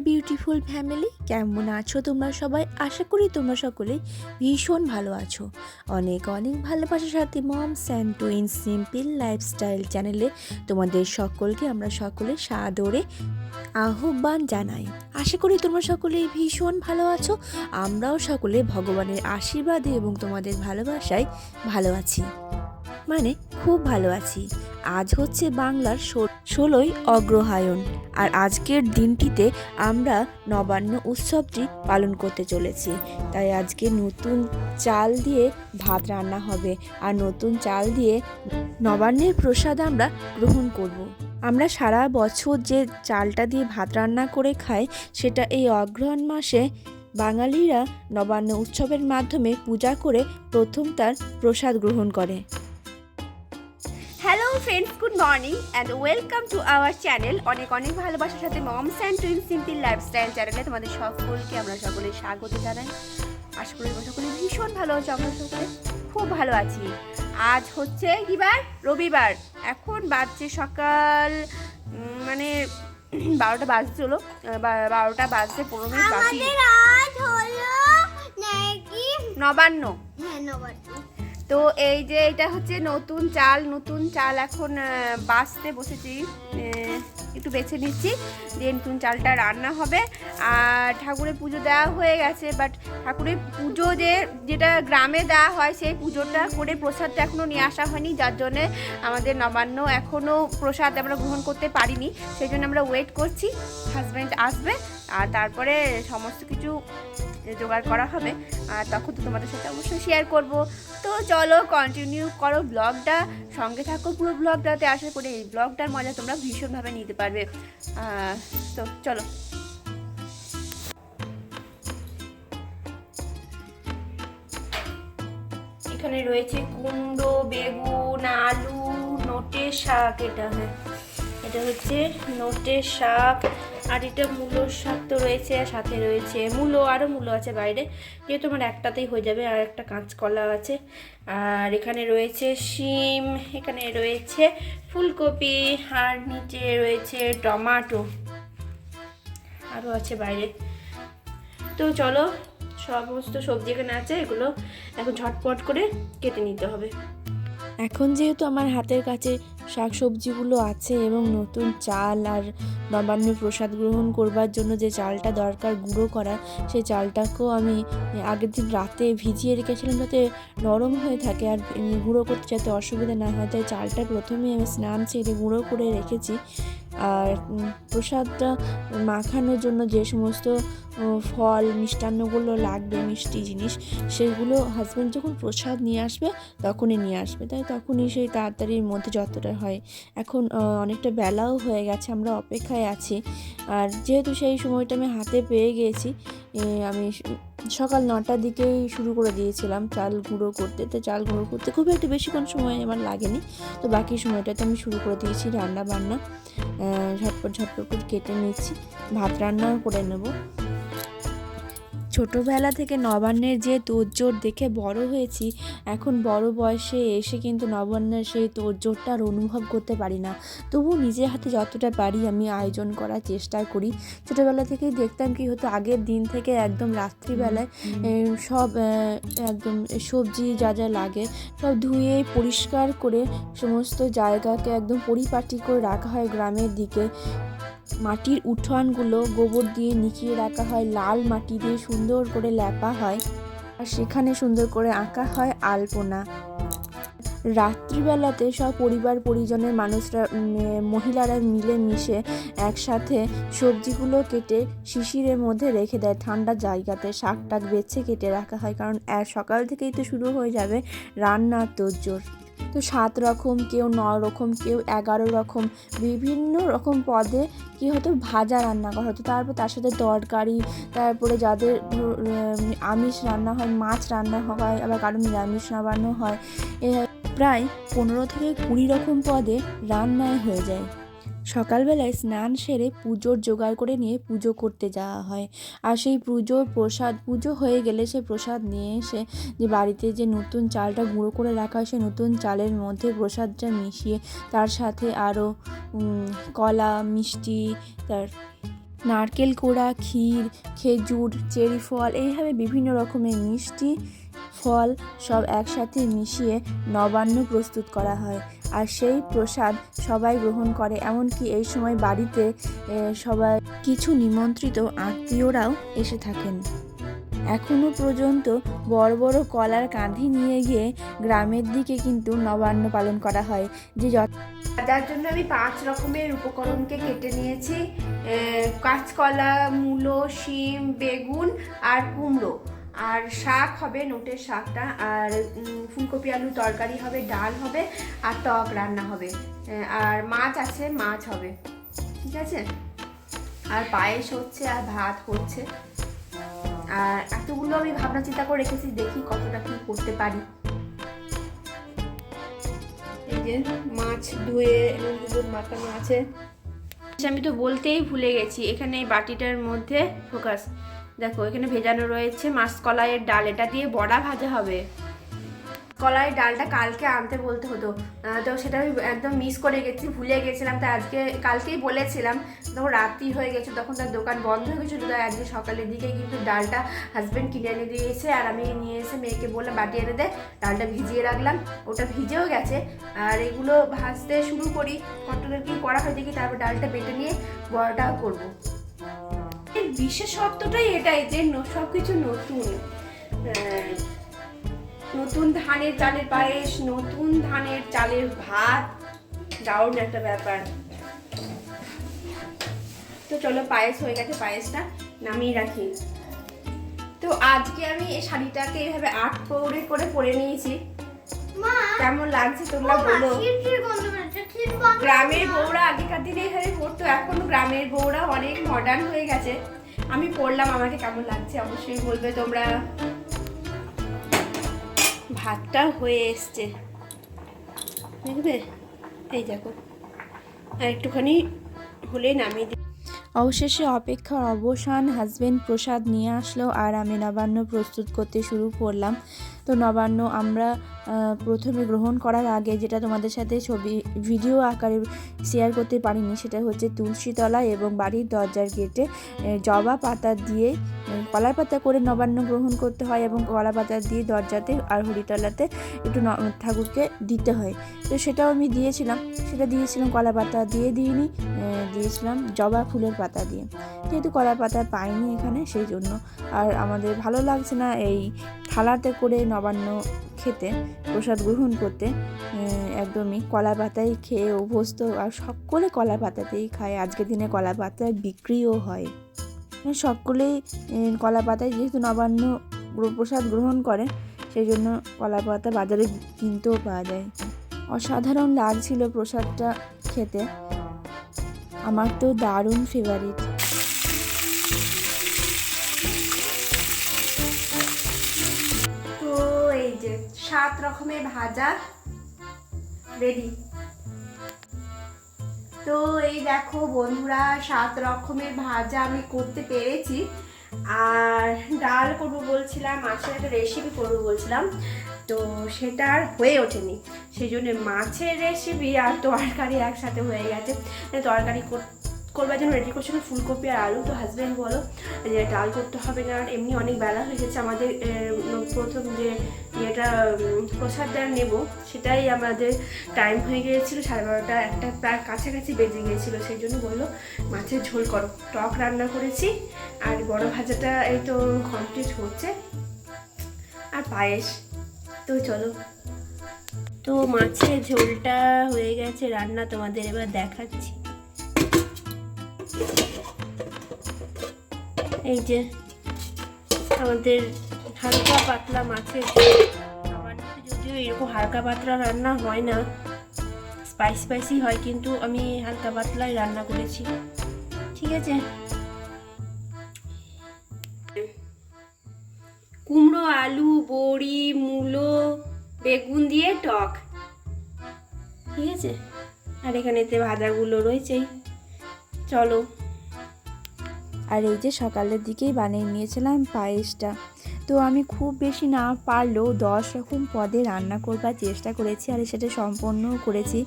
Beautiful family কেমন আছো তোমরা সবাই? আশা করি তোমরা সকলে ভীষণ ভালো আছো। অনেক অনেক ভালোবাসার সাথে moms and twin simple lifestyle চ্যানেলে তোমাদের সকলকে আমরা সকলে সাদরে আহ্বান জানাই। আশা করি তোমরা সকলেই ভীষণ ভালো আছো। আমরাও সকলে ভগবানের আশীর্বাদে এবং তোমাদের ভালোবাসায় ভালো আছি। মানে খুব ভালো আছি। আজ হচ্ছে বাংলার ষোলোই অগ্রহায়ণ আর আজকের দিনটিতে আমরা নবান্ন উৎসবটি পালন করতে চলেছি। তাই আজকে নতুন চাল দিয়ে ভাত রান্না হবে আর নতুন চাল দিয়ে নবান্নের প্রসাদ আমরা গ্রহণ করব। আমরা সারা বছর যে চালটা দিয়ে ভাত রান্না করে খাই, সেটা এই অগ্রহায়ণ মাসে বাঙালিরা নবান্ন উৎসবের মাধ্যমে পূজা করে প্রথম তার প্রসাদ গ্রহণ করে। Hello friends good morning and welcome to our channel অনেক অনেক ভালোবাসার সাথে moms and twin simple lifestyle চ্যানেলে তোমাদের সকলকে আমরা সকলে স্বাগত জানাই। আশা করি সকলে ভীষণ ভালো আছো আমরা সকলে খুব ভালো আছি। আজ হচ্ছে কি বার রবিবার। এখন বাজছে সকাল মানে বারোটা বাজতে হলো আহ, বা- বারোটা বাজতে পনেরো মিনিট বাকি। নবান্ন। হ্যাঁ নবান্ন। তো এই যে এটা হচ্ছে নতুন চাল নতুন চাল এখন বাঁচতে বসেছি। একটু বেছে নিচ্ছি। যে নতুন চালটা রান্না হবে। আর ঠাকুরের পুজো দেওয়া হয়ে গেছে বাট ঠাকুরের পুজো যে, যেটা গ্রামে দেওয়া হয়, সেই পুজোটা করে প্রসাদটা এখনও নিয়ে আসা হয়নি। যার জন্যে আমাদের নবান্ন এখনও প্রসাদ আমরা গ্রহণ করতে পারিনি। সেই জন্য আমরা ওয়েট করছি। হাজব্যান্ড আসবে, আর তারপরে সমস্ত কিছু জোগাড় করা হবে। আর তখন তো তোমাদের সাথে অবশ্যই শেয়ার করব। তো চলো কন্টিনিউ করো ব্লগটা সঙ্গে থাকো পুরো ব্লগটাতে আশা করি এই ব্লগটার মজা তোমরা ভীষণভাবে নিতে পারবে। তো চলো। এখানে রয়েছে কুমড়ো, বেগুন, আলু, নোটের শাক, এটা হ্যাঁ। এটা হচ্ছে নোটের শাক। আর এটা মূলোর শাক তো রয়েছে, আর সাথে রয়েছে মূলো আরও মূলো আছে বাইরে। যেহেতু আমার একটাতেই হয়ে যাবে, আর একটা কাঁচকলা আছে। আর এখানে রয়েছে শিম, এখানে রয়েছে ফুলকপি, আর নিচে রয়েছে টমাটো। আরও আছে বাইরে। তো চলো, সমস্ত সবজি এখানে আছে, এগুলো এখন ঝটপট করে কেটে নিতে হবে। এখন যেহেতু আমার হাতের কাছে শাক সবজিগুলো আছে এবং নতুন চাল আর নবান্ন প্রসাদ গ্রহণ করবার জন্য যে চালটা দরকার গুঁড়ো করা, সেই চালটাকেও আমি আগের দিন রাতে ভিজিয়ে রেখেছিলাম যাতে নরম হয়ে থাকে আর গুঁড়ো করতে যাতে অসুবিধা না হয়। তাই চালটা প্রথমেই আমি স্নান ছেড়ে গুঁড়ো করে রেখেছি। আর প্রসাদটা মাখানোর জন্য যে সমস্ত ফল, মিষ্টান্নগুলো লাগবে, মিষ্টি জিনিস, সেগুলো হাজব্যান্ড যখন প্রসাদ নিয়ে আসবে, তখনই নিয়ে আসবে। তাই তখনই সেই তাড়াতাড়ির মধ্যে যতটা হয়। এখন অনেকটা বেলাও হয়ে গেছে, আমরা অপেক্ষায় আছি। আর যেহেতু সেই সময়টা আমি হাতে পেয়ে গিয়েছি আমি সকাল নটার দিকেই শুরু করে দিয়েছিলাম চাল গুঁড়ো করতে। তো চাল গুঁড়ো করতে খুব একটা বেশিক্ষণ সময় আমার লাগেনি। তো বাকি সময়টাতে আমি শুরু করে দিয়েছি রান্না বান্না ঝটপট ঝটপট করে কেটে নিচ্ছি। ভাত রান্নাও করে নেব। ছোটোবেলা থেকে নবান্নের যে তোড়জোড় দেখে বড় হয়েছি এখন বড় বয়সে এসে কিন্তু নবান্নের সেই তোড়জোড়টা আর অনুভব করতে পারি না। তবু নিজের হাতে যতটা পারি আমি আয়োজন করার চেষ্টা করি। ছোটোবেলা থেকেই দেখতাম কি হতো আগের দিন থেকে একদম রাত্রিবেলায় সব একদম সবজি যা যা লাগে সব ধুয়ে পরিষ্কার করে সমস্ত জায়গাকে একদম পরিপাটি করে রাখা হয় গ্রামের দিকে। মাটির উঠোনগুলো গোবর দিয়ে নিকিয়ে রাখা হয়, লাল মাটি দিয়ে সুন্দর করে লেপা হয় আর সেখানে সুন্দর করে আঁকা হয় আলপনা। রাত্রিবেলাতে সব পরিবার পরিজনের মানুষরা মহিলারা মিলে মিশে একসাথে সবজিগুলো কেটে শিশিরের মধ্যে রেখে দেয়। ঠান্ডা জায়গাতে শাক টাক বেছে কেটে রাখা হয়, কারণ সকাল থেকেই তো শুরু হয়ে যাবে রান্নার তোড়জোড়। তো সাত রকম, কেউ ন রকম, কেউ এগারো রকম, বিভিন্ন রকম পদে কী হতো, ভাজা রান্না করা হতো। তারপর তার সাথে তরকারি, তারপরে যাদের আমিষ রান্না হয়, মাছ রান্না হয়, আবার কারও নিরামিষ রান্নানো হয় প্রায় পনেরো থেকে কুড়ি রকম পদে রান্নায় হয়ে যায়। সকালবেলায় স্নান সেরে পুজোর জোগাড় করে নিয়ে পুজো করতে যাওয়া হয়। আর সেই পুজোর প্রসাদ, পুজো হয়ে গেলে সে প্রসাদ নিয়ে এসে যে বাড়িতে যে নতুন চালটা গুঁড়ো করে রাখা হয় সেই নতুন চালের মধ্যে প্রসাদটা মিশিয়ে তার সাথে আরও কলা, মিষ্টি, তার নারকেল কোড়া, ক্ষীর, খেজুর, চেরি ফল, এইভাবে বিভিন্ন রকমের মিষ্টি ফল সব একসাথে মিশিয়ে নবান্ন প্রস্তুত করা হয়। আর সেই প্রসাদ সবাই গ্রহণ করে। এমনকি এই সময় বাড়িতে সবাই কিছু নিমন্ত্রিত আত্মীয়রাও এসে থাকেন। এখনও পর্যন্ত বড় বড় কলার কাঁধি নিয়ে গিয়ে গ্রামের দিকে কিন্তু নবান্ন পালন করা হয়। যে যার জন্য আমি পাঁচ রকমের উপকরণকে কেটে নিয়েছি। কাঁচকলা, মূলো, শিম, বেগুন আর কুমড়ো। আর শাক হবে, নোটের শাকটা, আর ফুলকপি আলু তরকারি হবে, ডাল হবে, আর টক রান্না হবে। আর মাছ আছে, মাছ হবে। ঠিক আছে? আর পায়েস হচ্ছে, আর ভাত হচ্ছে। আর এতগুলো আমি ভাবনা চিন্তা করে রেখেছি, দেখি কতটা কি করতে পারি। এই যে মাছ ধুয়ে হলুদ মাখানো আছে। আমি তো বলতেই ভুলে গেছি, এখানে এই বাটিটার মধ্যে ফোকাস। দেখো, এখানে ভেজানো রয়েছে মাছ কলাইয়ের ডাল। এটা দিয়ে বড়া ভাজা হবে। কলাইয়ের ডালটা কালকে আনতে বলতে হতো। তো সেটা আমি একদম মিস করে গেছি, ভুলে গেছিলাম। তাই আজকে, কালকেই বলেছিলাম, তখন রাত্রি হয়ে গেছে, তখন তার দোকান বন্ধ হয়ে গেছিল তাই আজকে সকালের দিকে কিন্তু ডালটা হাজব্যান্ড কিনে এনে দিয়েছে, আর আমি নিয়ে এসে মেয়েকে বললাম, বাটি এনে দে, ডালটা ভিজিয়ে রাখলাম। ওটা ভিজেও গেছে। আর এগুলো ভাজতে শুরু করি কতটা কি করা হয় দেখি, তারপর ডালটা বেটে নিয়ে বড়াটাও করব। বিশেষত্বটাই এটাই যে সব কিছু নতুন। নতুন ধানের চালের পায়েস নতুন ধানের চালের ভাত দারুণ একটা ব্যাপার। তো চলো পায়েস হয়ে গেছে পায়েসটা নামিয়ে রাখি। তো আজকে আমি এই শাড়িটাকে এইভাবে আট পৌড়ে করে পরে নিয়েছি। কেমন লাগছে তোমরা বলো। গ্রামের বউরা আগেকার দিনে এখানে পড়তো, এখন গ্রামের বউরা অনেক মডার্ন হয়ে গেছে। আমি পড়লাম, আমাকে কেমন লাগছে? অবশ্যই বলবে তোমরা। ভাতটা হয়ে এসছে। দেখবে? এই দেখো। আর একটুখানি হলে নামিয়ে দিই। অবশেষে অপেক্ষার অবসান হাজবেন্ড প্রসাদ নিয়ে আসলো আর আমি নবান্ন প্রস্তুত করতে শুরু করলাম। তো নবান্ন আমরা প্রথমে গ্রহণ করার আগে যেটা তোমাদের সাথে ছবি, ভিডিও আকারে শেয়ার করতে পারিনি সেটা হচ্ছে তুলসীতলা এবং বাড়ির দরজার গেটে জবা পাতা দিয়ে কলার পাতা করে নবান্ন গ্রহণ করতে হয় এবং কলা পাতা দিয়ে দরজাতে আর হরিতলাতে একটু ঠাকুরকে দিতে হয়। তো সেটাও আমি দিয়েছিলাম, সেটা দিয়েছিলাম, কলা পাতা দিয়ে দিইনি দিয়েছিলাম, জবা ফুলের পাতা দিয়ে। যেহেতু কলা পাতা পাইনি এখানে সেই জন্য আর আমাদের ভালো লাগছে না এই থালাতে করে নবান্ন খেতে, প্রসাদ গ্রহণ করতে। একদমই কলা পাতাই খেয়ে অভ্যস্ত, আর সকলে কলা পাতাতেই খায়। আজকের দিনে কলা পাতার বিক্রিও হয়। সকলেই কলা পাতায় যেহেতু নবান্ন প্রসাদ গ্রহণ করে সেই জন্য কলা পাতা বাজারে কিনতেও পাওয়া যায়। অসাধারণ লাগছিল প্রসাদটা খেতে। আমার তো দারুণ ফেভারিট তো এই যে সাত রকমের ভাজা রেডি তো এই দেখো বন্ধুরা, সাত রকমের ভাজা আমি করতে পেরেছি। আর ডাল করব বলছিলাম, মাছের একটা রেসিপি করব বলছিলাম। তো সেটা আর হয়ে ওঠেনি। সেই জন্য মাছের রেসিপি আর তরকারি একসাথে হয়ে গেছে। তরকারি কর- করবার জন্য রেডি করছিল ফুলকপি আর আলু। তো হাজব্যান্ড বলো যে ডাল করতে হবে না আর এমনি অনেক বেলা হয়ে গেছে। আমাদের প্রথম যে ইয়েটা প্রসাদটা নেব, সেটাই আমাদের টাইম হয়ে গিয়েছিল। সাড়ে বারোটা একটা প্রায় কাছাকাছি বেজে গিয়েছিল। সেই জন্য বলল, মাছের ঝোল করো। টক রান্না করেছি, আর বড় ভাজাটা এই তো কমপ্লিট হচ্ছে। আর পায়েস। তো চলো। তো মাছের ঝোলটা হয়ে গেছে, রান্না তোমাদের এবার দেখাচ্ছি। এই যে আমাদের হালকা পাতলা মাছের আমার যদিও এরকম হালকা পাতলা রান্না হয় না স্পাইস স্পাইসি হয়, কিন্তু আমি হালকা পাতলাই রান্না করেছি। ঠিক আছে? কুমড়ো, আলু, বড়ি আছে আর এখানেতে ভাজাগুলো রয়েছেই চলো। আর এই যে সকালের দিকেই বানিয়ে নিয়েছিলাম পায়েসটা। তো আমি খুব বেশি না পারলেও দশ রকম পদে রান্না করবার চেষ্টা করেছি আর সেটা সম্পন্নও করেছি।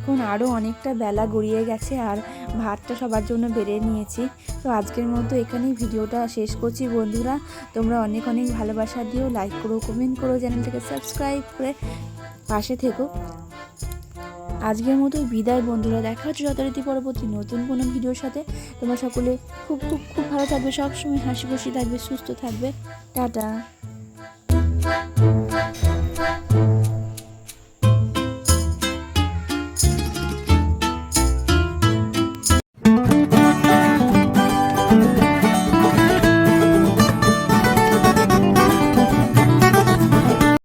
এখন আরও অনেকটা বেলা গড়িয়ে গেছে আর ভাতটা সবার জন্য বেড়ে নিয়েছি। তো আজকের মতো এখানেই ভিডিওটা শেষ করছি বন্ধুরা। তোমরা অনেক অনেক ভালোবাসা দিও লাইক করো কমেন্ট করো, চ্যানেলটাকে সাবস্ক্রাইব করে পাশে থেকো। আজকের মতো বিদায় বন্ধুরা, দেখা হচ্ছে যথারীতি পরবর্তী নতুন কোনো ভিডিওর সাথে। তোমরা সকলে খুব খুব খুব ভালো থাকবে, সবসময় হাসি খুশি থাকবে, সুস্থ থাকবে। টাটা।